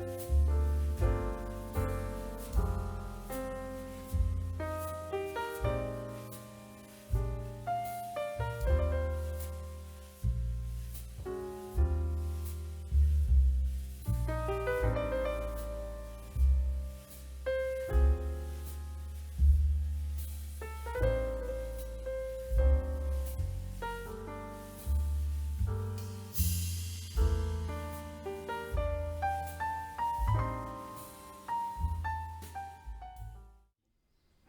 you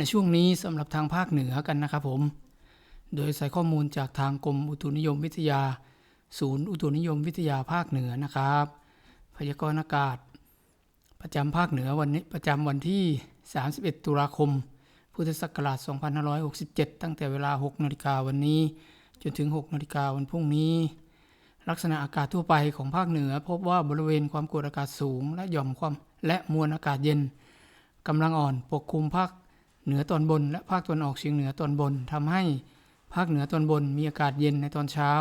ในช่วงนี้สำหรับทางภาคเหนือกันนะครับผม โดยใส่ข้อมูลจากทางกรมอุตุนิยมวิทยา ศูนย์อุตุนิยมวิทยาภาคเหนือนะครับ พยากรณ์อากาศ ประจำภาคเหนือวันนี้ประจำวันที่ 31 ตุลาคม พุทธศักราช 2567 ตั้งแต่เวลา 6นาฬิกาวันนี้ จนถึง 6นาฬิกาวันพรุ่งนี้ ลักษณะอากาศทั่วไปของภาคเหนือ พบว่าบริเวณความกดอากาศสูง และหย่อมความและมวลอากาศเย็นกำลังอ่อนปกคลุมภาค เหนือตอนบน และภาคตะวันออกเฉียงเหนือตอนบนทำให้ภาคเหนือตอนบนมีอากาศเย็นในตอนเช้า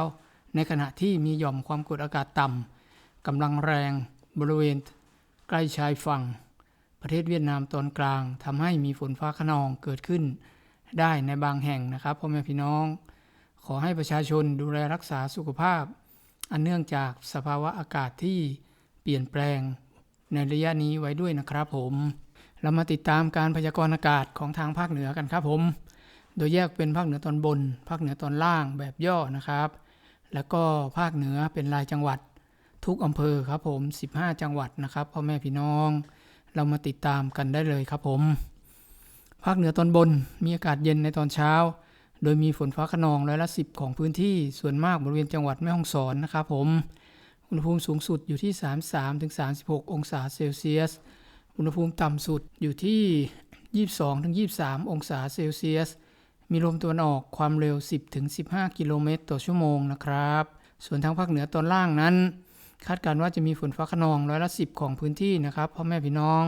ในขณะที่มีหย่อมความกดอากาศต่ำกำลังแรงบริเวณ ใกล้ชายฝั่ง ประเทศเวียดนามตอนกลางทำให้มีฝนฟ้าขนองเกิดขึ้น ได้ในบางแห่งนะครับพ่อแม่พี่น้อง ขอให้ประชาชนดูแลรักษาสุขภาพ อันเนื่องจากสภาวะอากาศที่เปลี่ยนแปลงในระยะนี้ไว้ด้วยนะครับผม เรามาติดตามการพยากรณ์อากาศของทางภาคเหนือกันครับผม โดยแยกเป็นภาคเหนือตอนบน ภาคเหนือตอนล่างแบบย่อนะครับ แล้วก็ภาคเหนือเป็นรายจังหวัด ทุกอำเภอครับผม 15 จังหวัดนะครับพ่อแม่พี่น้อง เรามาติดตามกันได้เลยครับผม ภาคเหนือตอนบนมีอากาศเย็นในตอนเช้า โดยมีฝนฟ้าขนองร้อยละสิบของพื้นที่ส่วนมากบริเวณจังหวัดแม่ฮ่องสอนนะครับผม อุณหภูมิสูงสุดอยู่ที่ 33-36 องศาเซลเซียส อุณหภูมิต่ำสุดอยู่ที่ 22-23 องศาเซลเซียส มีลมตะวันออกความเร็ว 10-15 กิโลเมตรต่อชั่วโมงนะครับ ส่วนทางภาคเหนือตอนล่างนั้น คาดการณ์ว่าจะมีฝนฟ้าขนองร้อยละสิบของพื้นที่นะครับพ่อแม่พี่น้อง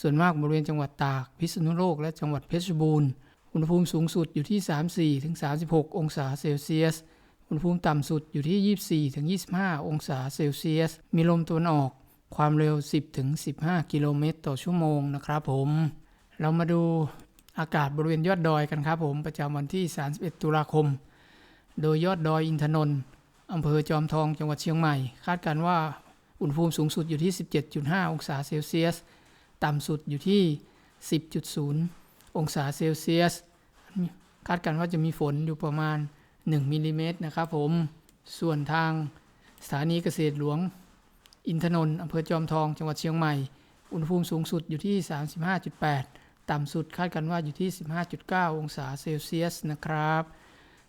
ส่วนมากบริเวณจังหวัดตาก พิษณุโลก และจังหวัดเพชรบูรณ์ อุณหภูมิสูงสุดอยู่ที่ 34-36 องศาเซลเซียส อุณหภูมิต่ำสุดอยู่ที่ 24-25 องศาเซลเซียส มีลมตะวันออก ความเร็ว 10-15 กิโลเมตรต่อชั่วโมงนะครับผม เรามาดูอากาศบริเวณยอดดอยกันครับผมประจำวันที่ 31 ตุลาคม โดยยอดดอยอินทนนท์อำเภอจอมทองจังหวัดเชียงใหม่ คาดการว่าอุณหภูมิสูงสุดอยู่ที่ 17.5 องศาเซลเซียส ต่ำสุดอยู่ที่ 10.0 องศาเซลเซียส คาดการว่าจะมีฝนอยู่ประมาณ 1มิลลิเมตรนะครับผม ส่วนทางสถานีเกษตรหลวง อินทนนท์อำเภอจอมทอง จังหวัดเชียงใหม่ อุณหภูมิสูงสุดอยู่ที่ 35.8 ต่ำสุดคาดกันว่าอยู่ที่ 15.9 องศาเซลเซียสนะครับ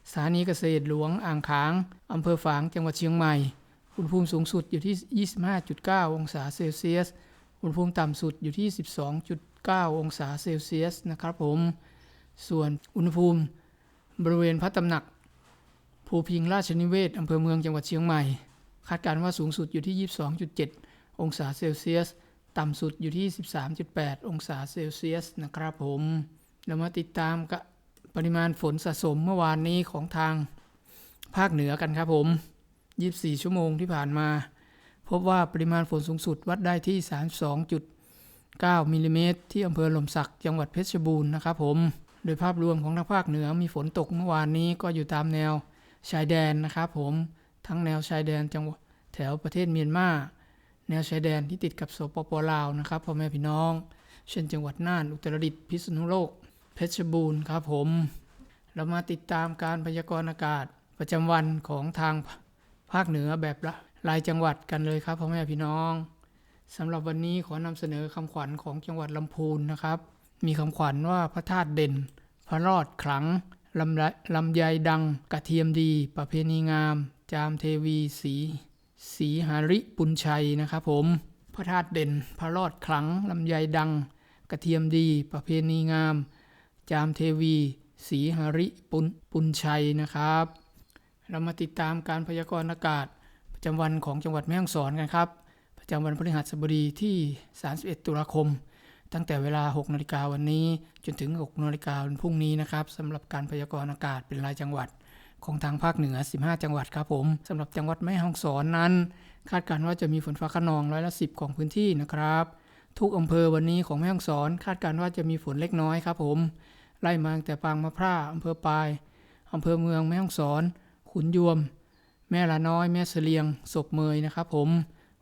สถานีเกษตรหลวงอ่างขางอำเภอฝาง จังหวัดเชียงใหม่ อุณหภูมิสูงสุดอยู่ที่ 25.9 องศาเซลเซียส อุณหภูมิต่ำสุดอยู่ที่ 12.9 องศาเซลเซียสนะครับผม ส่วนอุณหภูมิบริเวณพระตำหนัก ภูพิงราชนิเวศอำเภอเมืองจังหวัดเชียงใหม่ คาดการณ์ว่าสูงสุดอยู่ที่ 22.7 องศาเซลเซียส ต่ำสุดอยู่ที่ 13.8 องศาเซลเซียสนะครับผม เรามาติดตามกับปริมาณฝนสะสมเมื่อวานนี้ของทางภาคเหนือกันครับผม 24 ชั่วโมงที่ผ่านมา พบว่าปริมาณฝนสูงสุดวัดได้ที่ 32.9 มิลลิเมตรที่อำเภอหล่มสักจังหวัดเพชรบูรณ์นะครับผม โดยภาพรวมของทางภาคเหนือมีฝนตกเมื่อวานนี้ก็อยู่ตามแนวชายแดนนะครับผม ทั้งแนวชายแดนจังหวัดแถวประเทศเมียนมาแนวชายแดนที่ติดกับสปปลาวนะครับพ่อแม่พี่น้อง เช่นจังหวัดน่านอุตรดิตถ์พิษณุโลก เพชรบูรณ์ครับผม เรามาติดตามการพยากรณ์อากาศประจำวันของทางภาคเหนือแบบละรายจังหวัดกันเลยครับพ่อแม่พี่น้องสำหรับวันนี้ขอนำเสนอคำขวัญของจังหวัดลำพูนนะครับ มีคำขวัญว่าพระธาตุเด่น พระรอดขลังลำลำไยดังกระเทียมดี ประเพณีงาม จามเทวีสีสีหาริปุญชัยนะครับผมพระธาตุเด่น พระรอดขลังลำไยดัง กระเทียมดี ประเพณีงาม จามเทวีศรีหริปุณปุณชัยนะครับ เรามาติดตามการพยากรณ์อากาศประจำวันของจังหวัดแม่ฮ่องสอนกันครับ ประจำวันพฤหัสบดีที่ 31 ตุลาคม ตั้งแต่เวลา 6 นาฬิกาวันนี้ จนถึง 6 นาฬิกาวันพรุ่งนี้นะครับสำหรับการพยากรณ์อากาศเป็นรายจังหวัด ของทางภาคเหนือ 15 จังหวัดครับผมสำหรับจังหวัดแม่ฮ่องสอนนั้น คาดการณ์ว่าจะมีฝนฟ้าขนองร้อยละ 10 ของพื้นที่นะครับ ทุกอำเภอวันนี้ของแม่ฮ่องสอน คาดการณ์ว่าจะมีฝนเล็กน้อยครับผม ไล่มาตั้งแต่ปางมะพร้าวอำเภอปายอำเภอเมืองแม่ฮ่องสอน ขุนยวม แม่ละน้อย แม่เสลียงศพเมยนะครับผม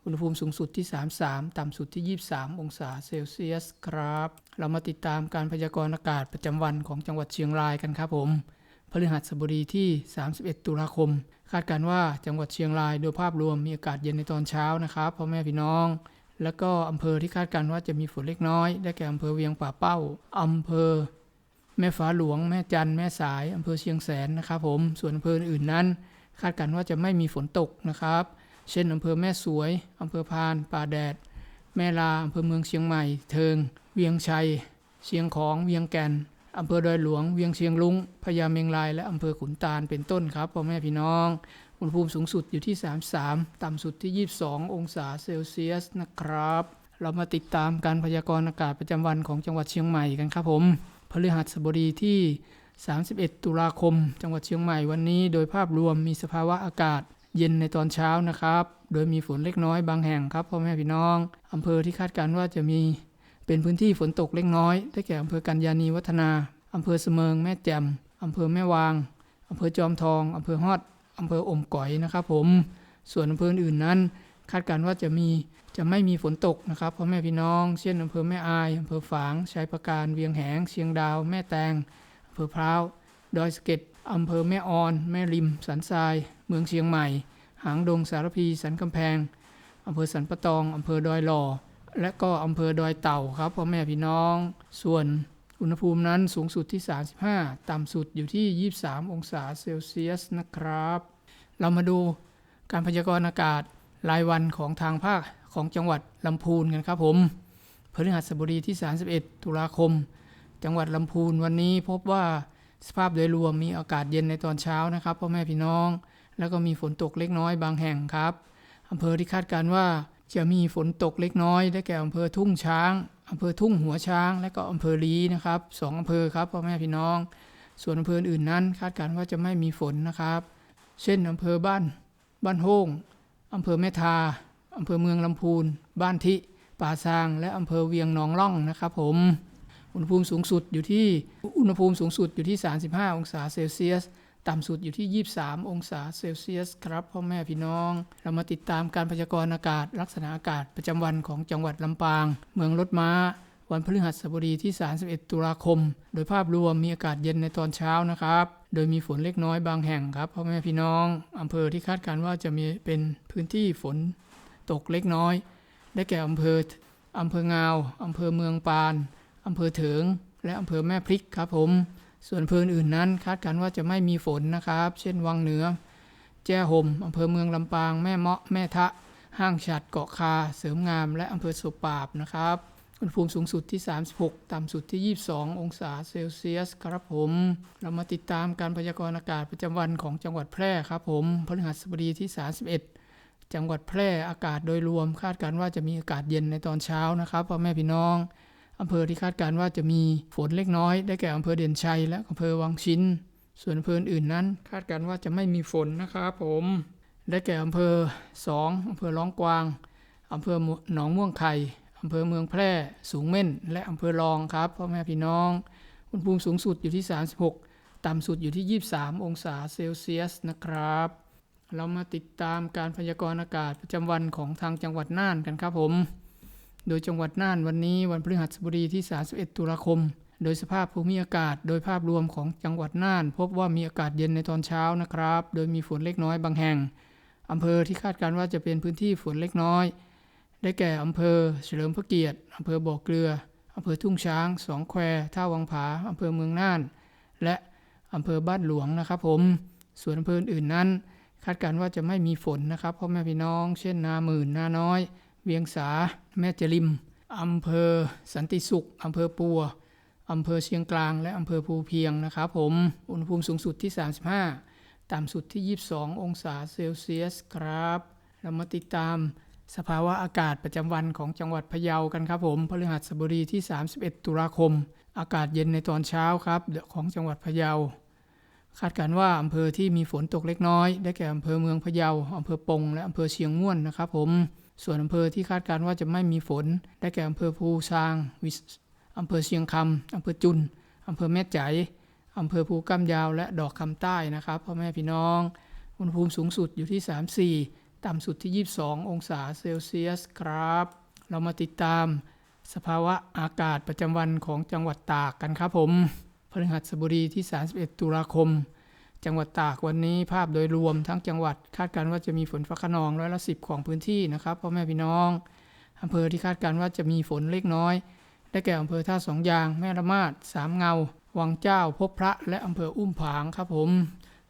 อุณหภูมิสูงสุดที่ 33 ต่ำสุดที่ 23 องศาเซลเซียสครับ เรามาติดตามการพยากรณ์อากาศประจำวันของจังหวัดเชียงรายกันครับผม พฤหัสบดีที่ 31 ตุลาคม คาดการว่าจังหวัดเชียงรายโดยภาพรวมมีอากาศเย็นในตอนเช้านะครับพ่อแม่พี่น้อง แล้วก็อำเภอที่คาดการว่าจะมีฝนเล็กน้อย ได้แก่อำเภอเวียงป่าเป้าอำเภอ แม่ฟ้าหลวง แม่จันแม่สายอำเภอเชียงแสนนะครับผม ส่วนอำเภออื่นนั้น คาดการว่าจะไม่มีฝนตกนะครับ เช่นอำเภอแม่สวยอำเภอพาน ป่าแดด แม่ลาอำเภอเมืองเชียงใหม่ เทิง เวียงชัย เชียงของ เวียงแก่น อำเภอดอยหลวง เวียงเชียงลุงพญาเมงราย และอำเภอขุนตาลเป็นต้นครับพ่อแม่พี่น้อง อุณหภูมิสูงสุดอยู่ที่ 33 ต่ำสุดที่ 22 องศาเซลเซียสนะครับ เรามาติดตามการพยากรณ์อากาศประจำวันของจังหวัดเชียงใหม่กันครับผมพฤหัสบดีที่ 31 ตุลาคม จังหวัดเชียงใหม่วันนี้ โดยภาพรวมมีสภาวะอากาศเย็นในตอนเช้านะครับ โดยมีฝนเล็กน้อยบางแห่งครับพ่อแม่พี่น้องอำเภอที่คาดการณ์ว่าจะมี เป็นพื้นที่ฝนตกเล็กน้อย ได้แก่อำเภอกัญญาณีวัฒนา อำเภอเสมิงแม่แจ่มอำเภอแม่วาง อำเภอจอมทอง อำเภอฮอด อำเภออมก๋อยนะครับผม ส่วนอำเภออื่นนั้น คาดการณ์ว่าจะมีจะไม่มีฝนตกนะครับพ่อแม่พี่น้อง เช่นอำเภอแม่อาย อำเภอฝางชัยประการ เวียงแหง เชียงดาว แม่แตง อำเภอพร้าว ดอยสะเก็ด อำเภอแม่ออน แม่ริม สันทราย เมืองเชียงใหม่ หางดงสารพี สันกำแพง อำเภอสันปะตอง อำเภอดอยหล่อ และก็อำเภอดอยเต่าครับพ่อแม่พี่น้อง ส่วนอุณหภูมินั้นสูงสุดที่ 35 ต่ำสุดอยู่ที่ 23 องศาเซลเซียสนะครับ เรามาดูการพยากรณ์อากาศรายวันของทางภาคของจังหวัดลำพูนกันครับผมพฤหัสบดีที่ 31 ตุลาคม จังหวัดลำพูนวันนี้พบว่าสภาพโดยรวมมีอากาศเย็นในตอนเช้านะครับพ่อแม่พี่น้อง แล้วก็มีฝนตกเล็กน้อยบางแห่งครับอำเภอที่คาดการว่า จะมีฝนตกเล็กน้อย ได้แก่อำเภอทุ่งช้างอำเภอทุ่งหัวช้าง และก็อำเภอลีนะครับสองอำเภอครับพ่อแม่พี่น้อง ส่วนอำเภออื่นนั้น คาดการณ์ว่าจะไม่มีฝนนะครับ เช่นอำเภอบ้าน บ้านโฮงอำเภอแม่ทาอำเภอเมืองลำพูน บ้านทิป่าซาง และอำเภอเวียงหนองล่องนะครับผมอุณหภูมิสูงสุดอยู่ที่อุณหภูมิสูงสุดอยู่ที่ 35 องศาเซลเซียส ต่ำสุดอยู่ที่ 23 องศาเซลเซียสครับพ่อแม่พี่น้อง เรามาติดตามการพยากรณ์อากาศ ลักษณะอากาศประจำวันของจังหวัดลำปาง เมืองรถม้า วันพฤหัสบดีที่ 31 ตุลาคม โดยภาพรวมมีอากาศเย็นในตอนเช้านะครับโดยมีฝนเล็กน้อยบางแห่งครับพ่อแม่พี่น้องอำเภอที่คาดการณ์ว่าจะมีเป็นพื้นที่ฝนตกเล็กน้อย ได้แก่อำเภออำเภองาวอำเภอเมืองปานอำเภอเถิง และอำเภอแม่พริกครับผม ส่วนอำเภออื่นนั้นคาดการณ์ว่าจะไม่มีฝนนะครับ เช่นวังเหนือ แจ้ห่มอำเภอเมืองลำปาง แม่เมาะ แม่ทะ ห้างฉัด เกาะคา เสริมงาม และอำเภอสุปาบนะครับ อุณหภูมิสูงสุดที่ 36 ต่ำสุดที่ 22 องศาเซลเซียสครับผม เรามาติดตามการพยากรณ์อากาศประจำวันของจังหวัดแพร่ครับผม พฤหัสบดีที่ 31 จังหวัดแพร่อากาศโดยรวม คาดการณ์ว่าจะมีอากาศเย็นในตอนเช้านะครับพ่อแม่พี่น้อง อำเภอที่คาดการว่าจะมีฝนเล็กน้อย ได้แก่อำเภอเด่นชัย และอำเภอวังชิ้น ส่วนอำเภออื่นนั้น คาดการว่าจะไม่มีฝนนะครับผม ได้แก่อำเภอ 2อำเภอร้องกวางอำเภอหนองม่วงไข่อำเภอเมืองแพร่ สูงเม่น และอำเภอรองครับพ่อแม่พี่น้องอุณหภูมิสูงสุดอยู่ที่ 36 ต่ำสุดอยู่ที่ 23 องศาเซลเซียสนะครับ เรามาติดตามการพยากรณ์อากาศประจำวันของทางจังหวัดน่านกันครับผม โดยจังหวัดน่านวันนี้วันพฤหัสบดีที่ 31 ตุลาคม โดยสภาพภูมิอากาศ โดยภาพรวมของจังหวัดน่าน พบว่ามีอากาศเย็นในตอนเช้านะครับ โดยมีฝนเล็กน้อยบางแห่งอำเภอที่คาดการณ์ว่าจะเป็นพื้นที่ฝนเล็กน้อย ได้แก่อำเภอเฉลิมพระเกียรติอำเภอบ่อเกลืออำเภอทุ่งช้าง สองแคว ท่าวังผาอำเภอเมืองน่าน และอำเภอบ้านหลวงนะครับผม ส่วนอำเภออื่นนั้น คาดการณ์ว่าจะไม่มีฝนนะครับพ่อแม่พี่น้อง เช่นนาหมื่นนาน้อย เวียงสา แม่จริมอำเภอสันติสุขอำเภอปัวอำเภอเชียงกลาง และอำเภอภูเพียงนะครับผม อุณหภูมิสูงสุดที่ 35 ต่ำสุดที่ 22 องศาเซลเซียสครับ เรามาติดตามสภาวะอากาศประจำวันของจังหวัดพะเยากันครับผมพฤหัสบดีที่ 31 ตุลาคม อากาศเย็นในตอนเช้าครับของจังหวัดพะเยา คาดการณ์ว่าอำเภอที่มีฝนตกเล็กน้อย ได้แก่อำเภอเมืองพะเยาอำเภอปงและอำเภอเชียงม่วนนะครับผม ส่วนอำเภอที่คาดการณ์ว่าจะไม่มีฝน ได้แก่อำเภอภูซางวิอำเภอเชียงคำอำเภอจุนอำเภอแม่ใจอำเภอภูกำยาวและดอกคำใต้นะครับพ่อแม่พี่น้อง อุณหภูมิสูงสุดอยู่ที่ 34 ต่ำสุดที่ 22 องศาเซลเซียสครับ เรามาติดตามสภาวะอากาศประจำวันของจังหวัดตากกันครับผมพฤหัสบดีที่ 31 ตุลาคม จังหวัดตากวันนี้ภาพโดยรวมทั้งจังหวัดคาดการณ์ว่าจะมีฝนฟ้าขนองร้อยละสิของพื้นที่นะครับพ่อแม่พี่น้องอำเภอที่คาดการณ์ว่าจะมีฝนเล็กน้อย ได้แก่อำเภอท่าสองยาง แม่ละมาดสามเงา วังเจ้า พบพระ และอำเภออุ้มผางครับผม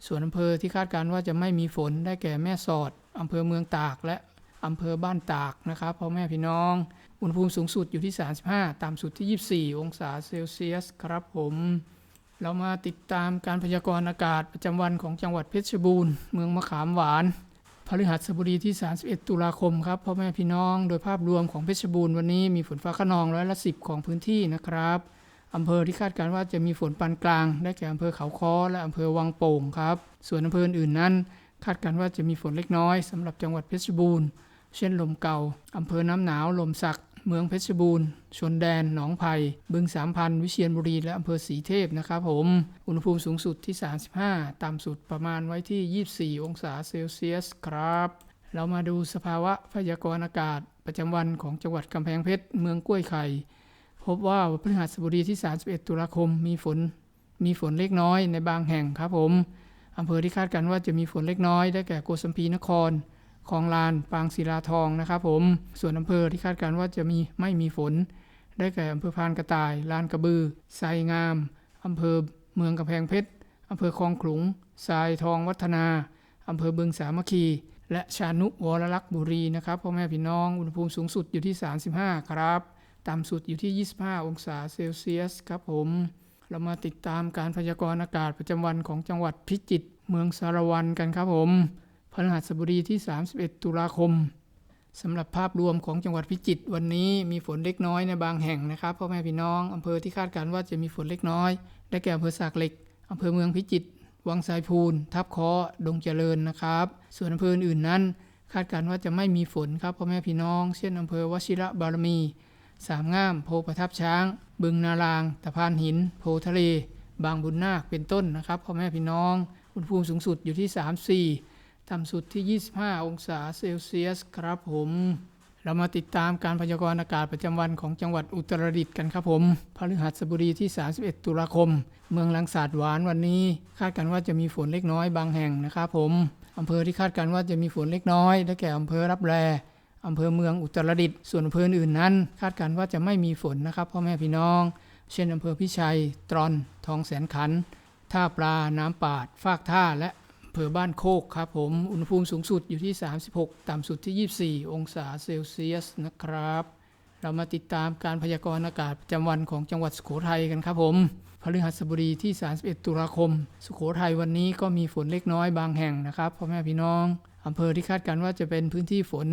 ส่วนอำเภอที่คาดการณ์ว่าจะไม่มีฝนได้แก่แม่สอดอำเภอเมืองตากและอำเภอบ้านตากนะครับพ่อแม่พี่น้อง อุณหภูมิสูงสุดอยู่ที่ 35 ต่ำสุดที่ 24 องศาเซลเซียสครับผม เรามาติดตามการพยากรณ์อากาศประจำวันของจังหวัดเพชรบูรณ์ เมืองมะขามหวานพฤหัสบดีที่ 31 ตุลาคมครับพ่อแม่พี่น้องโดยภาพรวมของเพชรบูรณ์วันนี้มีฝนฟ้าขนองร้อยละสิของพื้นที่นะครับอำเภอที่คาดการณ์ว่าจะมีฝนปานกลาง ได้แก่อำเภอเขาค้อและอำเภอวังโป่งครับ ส่วนอำเภออื่นนั้น คาดการณ์ว่าจะมีฝนเล็กน้อยสำหรับจังหวัดเพชรบูรณ์ เช่นลมเก่าอำเภอน้ำหนาวลมสัก เมืองเพชรบูรณ์ ชนแดน หนองไผ่บึงสามพัน วิเชียรบุรี และอำเภอสีเทพนะครับผม อุณหภูมิสูงสุดที่ 35 ต่ำสุดประมาณไว้ที่ 24 องศาเซลเซียสครับ เรามาดูสภาวะพยากรณ์อากาศ ประจำวันของจังหวัดกำแพงเพชร เมืองกล้วยไข่ พบว่าพฤหัสบดีที่ 31 ตุลาคม มีฝน มีฝนเล็กน้อยในบางแห่งครับผมอำเภอที่คาดการณ์ว่าจะมีฝนเล็กน้อยได้แก่โกสัมพีนคร คลองลานปางศิลาทองนะครับผมส่วนอำเภอที่คาดการณ์ว่าจะมีไม่มีฝน ได้แก่อำเภอพานกระต่ายลานกระบือไซงามอำเภอเมืองกำแพงเพชรอำเภอคลองขลุงทรายทองวัฒนาอำเภอบึงสามัคคี และชานุวรลักษ์บุรีนะครับพ่อแม่พี่น้องอุณหภูมิสูงสุดอยู่ที่ 35 ครับต่ำสุดอยู่ที่ 25 องศาเซลเซียสครับผม เรามาติดตามการพยากรณ์อากาศประจำวันของจังหวัดพิจิตรเมืองสารวันกันครับผม พฤหัสบดีที่ 31 ตุลาคมสำหรับภาพรวมของจังหวัดพิจิตรวันนี้มีฝนเล็กน้อยในบางแห่งนะครับพ่อแม่พี่น้องอำเภอที่คาดการณ์ว่าจะมีฝนเล็กน้อย ได้แก่อำเภอสากเหล็กอำเภอเมืองพิจิตรวังสายพูนทับคอดงเจริญนะครับ ส่วนอำเภออื่นนั้น คาดการณ์ว่าจะไม่มีฝนครับพ่อแม่พี่น้องเช่นอำเภอวชิระบารมี สามงามโพประทับช้าง บึงนารางตะพานหิน โพทะเล บางบุญนาคเป็นต้นนะครับพ่อแม่พี่น้องอุณหภูมิสูงสุดอยู่ที่ 34 ต่ำสุดที่ 25 องศาเซลเซียสครับผม เรามาติดตามการพยากรณ์อากาศประจำวันของจังหวัดอุตรดิตถ์กันครับผมพฤหัสบดีที่ 31 ตุลาคม เมืองลังสาดหวานวันนี้ คาดกันว่าจะมีฝนเล็กน้อยบางแห่งนะครับผมอำเภอที่คาดกันว่าจะมีฝนเล็กน้อยได้แก่อำเภอรับแลอำเภอเมืองอุตรดิตถ์ส่วนอำเภออื่นนั้น คาดการณ์ว่าจะไม่มีฝนนะครับพ่อแม่พี่น้อง เช่นอำเภอพิชัย ตรอน ทองแสนขัน ท่าปลา น้ำปาด ฟากท่าและ เภอบ้านโคกครับผม อุณหภูมิสูงสุดอยู่ที่ 36 ต่ำสุดที่ 24 องศาเซลเซียสนะครับ เรามาติดตามการพยากรณ์อากาศประจำวันของจังหวัดสุโขทัยกันครับผมพฤหัสบดีที่ 31 ตุลาคม สุโขทัยวันนี้ก็มีฝนเล็กน้อยบางแห่งนะครับพ่อแม่พี่น้องอำเภอที่คาดการณ์ว่าจะเป็นพื้นที่ฝน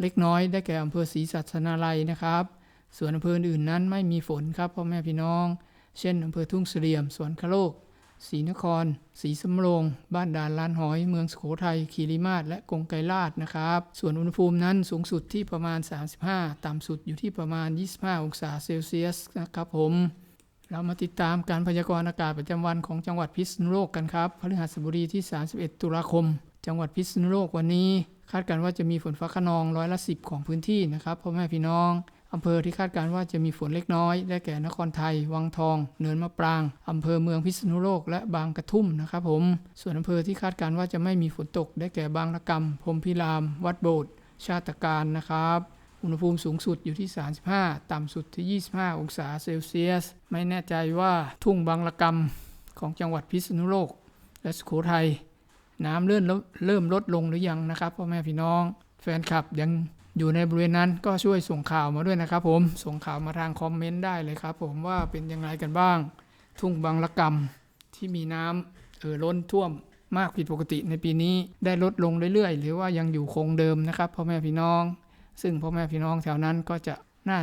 เล็กน้อยได้แก่อำเภอศรีสัชนาลัยนะครับ ส่วนอำเภออื่นนั้นไม่มีฝนครับพ่อแม่พี่น้อง เช่นอำเภอทุ่งเสลี่ยม สวนคโลก ศรีนครศรีสำโรง บ้านด่านลานหอย เมืองสุโขทัยคีรีมาศและกงไกรลาดนะครับ ส่วนอุณหภูมินั้นสูงสุดที่ประมาณ 35 ต่ำสุดอยู่ที่ประมาณ 25 องศาเซลเซียสนะครับผมเรามาติดตามการพยากรณ์อากาศประจำวันของจังหวัดพิษณุโลกกันครับพฤหัสบดีที่ 31 ตุลาคม จังหวัดพิษณุโลกวันนี้ คาดการณ์ว่าจะมีฝนฟ้าขนองร้อยละสิของพื้นที่นะครับพ่อแม่พี่น้อง อำเภอที่คาดการว่าจะมีฝนเล็กน้อย ได้แก่นครไทย วังทอง เนินมะปราง อำเภอเมืองพิษณุโลกและบางกระทุ่มนะครับผม ส่วนอำเภอที่คาดการว่าจะไม่มีฝนตก ได้แก่บางระกำพรมพิราม วัดโบสถ์ชาติการนะครับ อุณหภูมิสูงสุดอยู่ที่ 35 ต่ำสุดที่ 25 องศาเซลเซียส ไม่แน่ใจว่าทุ่งบางระกำของจังหวัดพิษณุโลก และสุโขทัยน้ำเลื่อนเริ่มลดลงหรือยังนะครับพ่อแม่พี่น้อง แฟนคลับยัง อยู่ในบริเวณนั้นก็ช่วยส่งข่าวมาด้วยนะครับผม ส่งข่าวมาทางคอมเมนต์ได้เลยครับผมว่าเป็นยังไงกันบ้าง ทุ่งบางละกำที่มีน้ำเอ่อล้นท่วมมากผิดปกติในปีนี้ได้ลดลงเรื่อยๆ หรือว่ายังอยู่คงเดิมนะครับพ่อแม่พี่น้อง ซึ่งพ่อแม่พี่น้องแถวนั้นก็จะน่า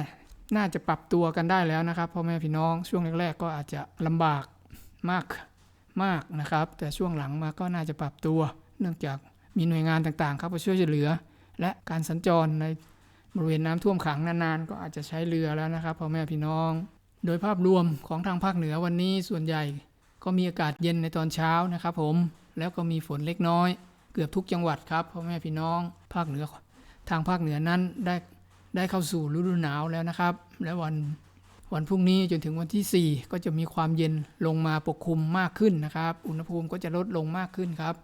น่าจะปรับตัวกันได้แล้วนะครับพ่อแม่พี่น้องช่วงแรก ๆ ก็อาจจะลำบากมากมากนะครับ แต่ช่วงหลังมาก็น่าจะปรับตัว เนื่องจากมีหน่วยงานต่างๆ ครับมาช่วยเหลือ และการสัญจรในบริเวณน้ำท่วมขังนานๆ ก็อาจจะใช้เรือแล้วนะครับพ่อแม่พี่น้อง โดยภาพรวมของทางภาคเหนือวันนี้ส่วนใหญ่ ก็มีอากาศเย็นในตอนเช้านะครับ ผมแล้วก็มีฝนเล็กน้อย เกือบทุกจังหวัดครับพ่อแม่พี่น้อง ภาคเหนือ ทางภาคเหนือนั้นได้ได้เข้าสู่ฤดูหนาวแล้วนะครับ และวันวันพรุ่งนี้จนถึงวันที่ 4 ก็จะมีความเย็นลงมาปกคลุมมากขึ้นนะครับ อุณหภูมิก็จะลดลงมากขึ้นครับ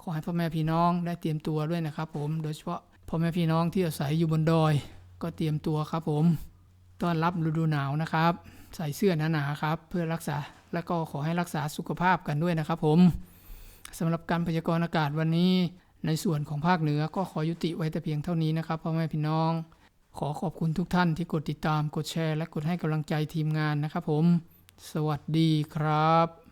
ขอให้พ่อแม่พี่น้องได้เตรียมตัวด้วยนะครับ ผม โดยเฉพาะ พ่อแม่พี่น้องที่อาศัยอยู่บนดอย ก็เตรียมตัวครับผมต้อนรับฤดูหนาวนะครับ ใส่เสื้อหนาๆครับ เพื่อรักษาและก็ขอให้รักษาสุขภาพกันด้วยนะครับผมสำหรับการพยากรณ์อากาศวันนี้ ในส่วนของภาคเหนือก็ขอยุติไว้แต่เพียงเท่านี้นะครับพ่อแม่พี่น้อง ขอขอบคุณทุกท่านที่กดติดตามกดแชร์ และกดให้กำลังใจทีมงานนะครับผม สวัสดีครับ